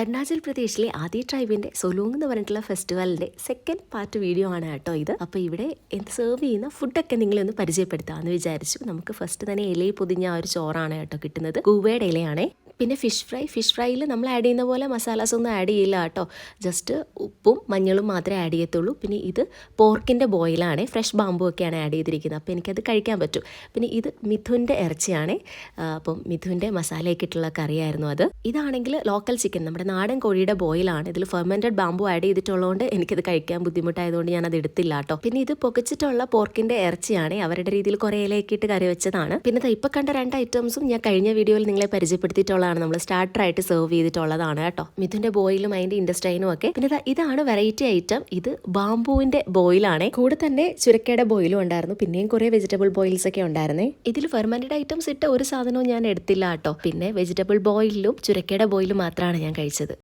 അരുണാചൽ പ്രദേശിലെ ആദി ട്രൈബിന്റെ സൊലൂങ് എന്ന് പറഞ്ഞിട്ടുള്ള ഫെസ്റ്റിവലിന്റെ സെക്കൻഡ് പാർട്ട് വീഡിയോ ആണ് കേട്ടോ ഇത്. അപ്പോൾ ഇവിടെ എന്ത് സെർവ് ചെയ്യുന്ന ഫുഡൊക്കെ നിങ്ങളെ ഒന്ന് പരിചയപ്പെടുത്താമെന്ന് വിചാരിച്ചു. നമുക്ക് ഫസ്റ്റ് തന്നെ ഇലയിൽ പൊതിഞ്ഞ ആ ഒരു ചോറാണ് കേട്ടോ കിട്ടുന്നത്. കൂവയുടെ ഇലയാണേ. പിന്നെ ഫിഷ് ഫ്രൈ ഫിഷ് ഫ്രൈയിൽ നമ്മൾ ആഡ് ചെയ്യുന്ന പോലെ മസാലാസ് ഒന്നും ആഡ് ചെയ്യില്ല കേട്ടോ. ജസ്റ്റ് ഉപ്പും മഞ്ഞളും മാത്രമേ ആഡ് ചെയ്യത്തുള്ളൂ. പിന്നെ ഇത് പോർക്കിന്റെ ബോയിലാണ് ഫ്രഷ് ബാമ്പു ഒക്കെയാണ് ആഡ് ചെയ്തിരിക്കുന്നത്. അപ്പോൾ എനിക്കത് കഴിക്കാൻ പറ്റും. പിന്നെ ഇത് മിഥുന്റെ ഇറച്ചിയാണ്. അപ്പം മിഥുന്റെ മസാലയൊക്കെ ഇട്ടുള്ള കറിയായിരുന്നു അത്. ഇതാണെങ്കിൽ ലോക്കൽ ചിക്കൻ നമ്മുടെ നാടൻ കോഴിയുടെ ബോയിലാണ് ഇതിൽ ഫെർമെന്റഡ് ബാമ്പു ആഡ് ചെയ്തിട്ടുള്ളതുകൊണ്ട് എനിക്കത് കഴിക്കാൻ ബുദ്ധിമുട്ടായതുകൊണ്ട് ഞാൻ അത് എടുത്തില്ല കേട്ടോ. പിന്നെ ഇത് പൊക്കിച്ചിട്ടുള്ള പോർക്കിന്റെ ഇറച്ചിയാണ്. അവരുടെ രീതിയിൽ കുറേ ഇലയൊക്കെ ഇട്ട് കറി വെച്ചതാണ്. പിന്നെ ദാ ഇപ്പൊ കണ്ട രണ്ട് ഐറ്റംസും ഞാൻ കഴിഞ്ഞ വീഡിയോയിൽ നിങ്ങളെ പരിചയപ്പെടുത്തിയിട്ടുള്ളതാണ് നമ്മൾ സ്റ്റാർട്ടറായിട്ട് സെർവ് ചെയ്തിട്ടുള്ളതാണ് കേട്ടോ. മിഥുന്റെ ബോയിലും അതിന്റെ ഇൻഡസ്ട്രൈനും ഒക്കെ. പിന്നെ ഇതാണ് വെറൈറ്റി ഐറ്റം ഇത് ബാംബുവിന്റെ ബോയിലാണ് കൂടെ തന്നെ ചുരക്കയുടെ ബോയിലും ഉണ്ടായിരുന്നു. പിന്നെയും കുറെ വെജിറ്റബിൾ ബോയിൽസ് ഒക്കെ ഉണ്ടായിരുന്നേ. ഇതിൽ ഫെർമന്റഡ് ഐറ്റംസ് ഇട്ട ഒരു സാധനവും ഞാൻ എടുത്തില്ല കേട്ടോ. പിന്നെ വെജിറ്റബിൾ ബോയിലും ചുരക്കയുടെ ബോയിലും മാത്രമാണ് ഞാൻ കഴിച്ചത്.